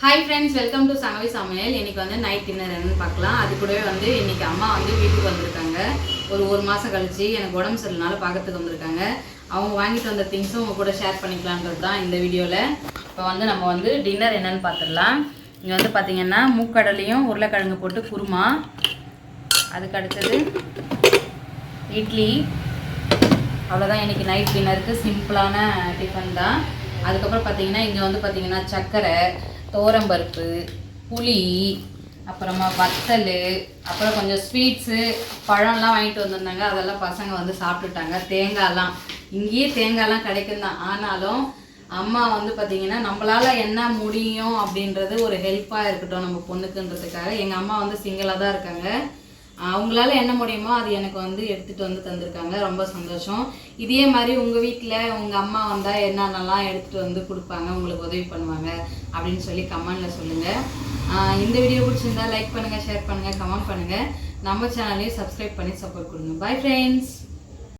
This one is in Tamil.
Hi friends welcome to Sangavi சமையல் இன்னைக்கு வந்து நைட் டின்னர் என்னன்னு பார்க்கலாம். அது கூடவே வந்து இன்னைக்கு அம்மா வந்து வீட்டுக்கு வந்திருக்காங்க. ஒரு ஒரு மாதம் கழிச்சு எனக்கு உடம்பு சரியில்லைனால பார்க்கறதுக்கு வந்திருக்காங்க. அவங்க வாங்கிட்டு வந்த திங்ஸும் உங்க கூட ஷேர் பண்ணிக்கலான்றது தான் இந்த வீடியோவில் இப்போ வந்து நம்ம வந்து டின்னர் என்னன்னு பார்த்துடலாம். இங்கே வந்து பார்த்தீங்கன்னா மூக்கடலையும் உருளைக்கிழங்கு போட்டு குருமா. அதுக்கு அடுத்தது இட்லி. அவ்வளோதான் இன்னைக்கு நைட் டின்னருக்கு சிம்பிளான டிஃபன் தான். அதுக்கப்புறம் பார்த்தீங்கன்னா இங்கே வந்து பார்த்தீங்கன்னா சர்க்கரை தோரம்பருப்பு புளி அப்புறமா வத்தல் அப்புறம் கொஞ்சம் ஸ்வீட்ஸு பழம்லாம் வாங்கிட்டு வந்திருந்தாங்க. அதெல்லாம் பசங்க வந்து சாப்பிட்டுட்டாங்க. தேங்காய்லாம். இங்கேயே தேங்காய்லாம் கிடைக்கும் தான் ஆனாலும் அம்மா வந்து பார்த்தீங்கன்னா நம்மளால் என்ன முடியும் அப்படின்றது ஒரு ஹெல்ப்பாக இருக்கட்டும் நம்ம பொண்ணுக்குன்றதுக்காக. எங்கள் அம்மா வந்து சிங்கிளாக தான் இருக்காங்க. அவங்களால என்ன முடியுமோ அது எனக்கு வந்து எடுத்துட்டு வந்து தந்திருக்காங்க. ரொம்ப சந்தோஷம். இதே மாதிரி உங்க வீட்டில் உங்க அம்மா வந்தா என்னென்னலாம் எடுத்துட்டு வந்து கொடுப்பாங்க உங்களுக்கு உதவி பண்ணுவாங்க அப்படின்னு சொல்லி கமெண்ட்ல சொல்லுங்க. இந்த வீடியோ பிடிச்சிருந்தா லைக் பண்ணுங்க ஷேர் பண்ணுங்க கமெண்ட் பண்ணுங்க. நம்ம சேனலையும் சப்ஸ்கிரைப் பண்ணி சப்போர்ட் கொடுங்க. Bye friends